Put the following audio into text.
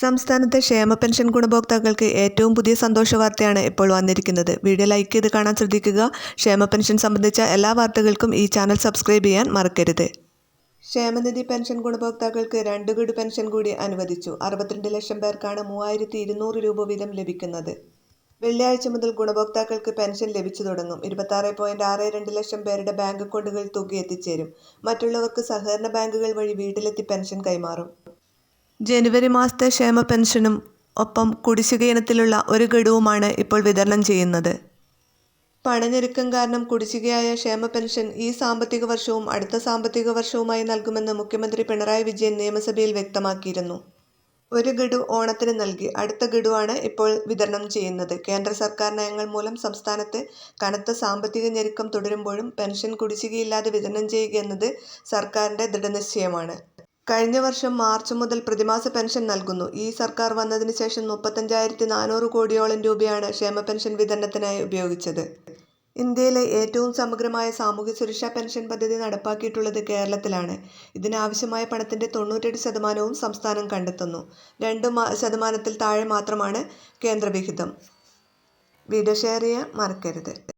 സംസ്ഥാനത്തെ ക്ഷേമ പെൻഷൻ ഗുണഭോക്താക്കൾക്ക് ഏറ്റവും പുതിയ സന്തോഷ വാർത്തയാണ് ഇപ്പോൾ വന്നിരിക്കുന്നത്. വീഡിയോ ലൈക്ക് ചെയ്ത് കാണാൻ ശ്രദ്ധിക്കുക. ക്ഷേമ പെൻഷൻ സംബന്ധിച്ച എല്ലാ വാർത്തകൾക്കും ഈ ചാനൽ സബ്സ്ക്രൈബ് ചെയ്യാൻ മറക്കരുത്. ക്ഷേമനിധി പെൻഷൻ ഗുണഭോക്താക്കൾക്ക് രണ്ട് ഗഡു പെൻഷൻ കൂടി അനുവദിച്ചു. അറുപത്തിരണ്ട് ലക്ഷം പേർക്കാണ് മൂവായിരത്തി ഇരുന്നൂറ് രൂപ വീതം ലഭിക്കുന്നത്. വെള്ളിയാഴ്ച മുതൽ ഗുണഭോക്താക്കൾക്ക് പെൻഷൻ ലഭിച്ചു തുടങ്ങും. ഇരുപത്താറ് പോയിന്റ് ആറ് രണ്ട് ലക്ഷം പേരുടെ ബാങ്ക് അക്കൗണ്ടുകളിൽ തുക എത്തിച്ചേരും. മറ്റുള്ളവർക്ക് സഹകരണ ബാങ്കുകൾ വഴി വീട്ടിലെത്തി പെൻഷൻ കൈമാറും. ജനുവരി മാസത്തെ ക്ഷേമ പെൻഷനും ഒപ്പം കുടിശ്ശിക ഇനത്തിലുള്ള ഒരു ഗഡുവുമാണ് ഇപ്പോൾ വിതരണം ചെയ്യുന്നത്. പണഞ്ഞെരുക്കം കാരണം കുടിശ്ശികയായ ക്ഷേമ പെൻഷൻ ഈ സാമ്പത്തിക വർഷവും അടുത്ത സാമ്പത്തിക വർഷവുമായി നൽകുമെന്ന് മുഖ്യമന്ത്രി പിണറായി വിജയൻ നിയമസഭയിൽ വ്യക്തമാക്കിയിരുന്നു. ഒരു ഗഡു ഓണത്തിന് നൽകി അടുത്ത ഗഡുവാണ് ഇപ്പോൾ വിതരണം ചെയ്യുന്നത്. കേന്ദ്ര സർക്കാർ നയങ്ങൾ മൂലം സംസ്ഥാനത്ത് കനത്ത സാമ്പത്തിക ഞെരുക്കം തുടരുമ്പോഴും പെൻഷൻ കുടിശ്ശികയില്ലാതെ വിതരണം ചെയ്യുക എന്നത് സർക്കാരിന്റെ ദൃഢനിശ്ചയമാണ്. കഴിഞ്ഞ വർഷം മാർച്ച് മുതൽ പ്രതിമാസ പെൻഷൻ നൽകുന്നു. ഈ സർക്കാർ വന്നതിന് ശേഷം മുപ്പത്തഞ്ചായിരത്തി നാനൂറ് കോടിയോളം രൂപയാണ് ക്ഷേമ പെൻഷൻ വിതരണത്തിനായി ഉപയോഗിച്ചത്. ഇന്ത്യയിലെ ഏറ്റവും സമഗ്രമായ സാമൂഹ്യ സുരക്ഷാ പെൻഷൻ പദ്ധതി നടപ്പാക്കിയിട്ടുള്ളത് കേരളത്തിലാണ്. ഇതിനാവശ്യമായ പണത്തിന്റെ തൊണ്ണൂറ്റെട്ട് ശതമാനവും സംസ്ഥാനം കണ്ടെത്തുന്നു. രണ്ട് ശതമാനത്തിൽ താഴെ മാത്രമാണ് കേന്ദ്രവിഹിതം. വീഡിയോ ഷെയർ ചെയ്യാൻ മറക്കരുത്.